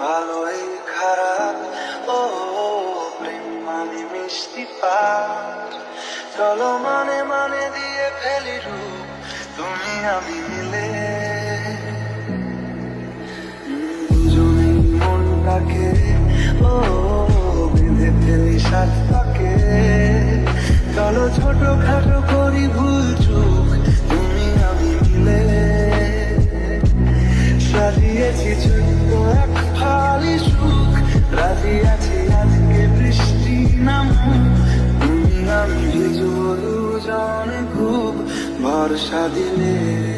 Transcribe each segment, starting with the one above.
ভালোই খারাপ, ও প্রেম মানে মিষ্টি পাঠ চলো মানে মানে দিয়ে ফেলি তুমি আমি মিলে। দুজনেই মনটাকে, ও বেঁধে ফেলি সাতটাকে। চলো ছোট খাটো ভরসা দিলে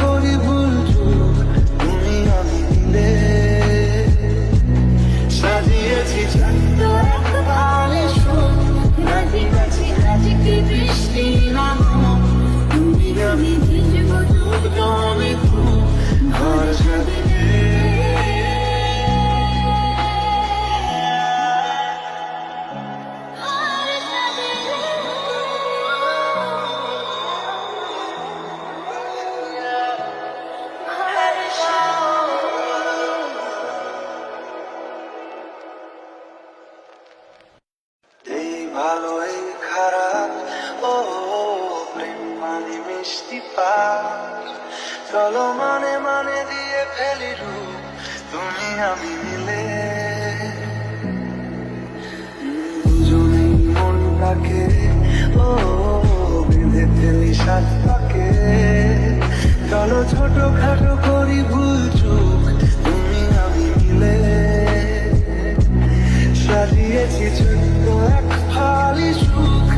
আজকে বৃষ্টি এই ভালো এই খারাপ, ও প্রেম মানে মিষ্টি পাঠ চলো মানে মানে দিয়ে ফেলি তুমি আমি মিলে। দুজনেই মনটাকে ও বেঁধে ফেলি সাতটাকে চলো ছোট খাটো করি ভুল চুক তুমি আমি মিলে। সাজিয়েছি ছোট্ট ফালি সুখ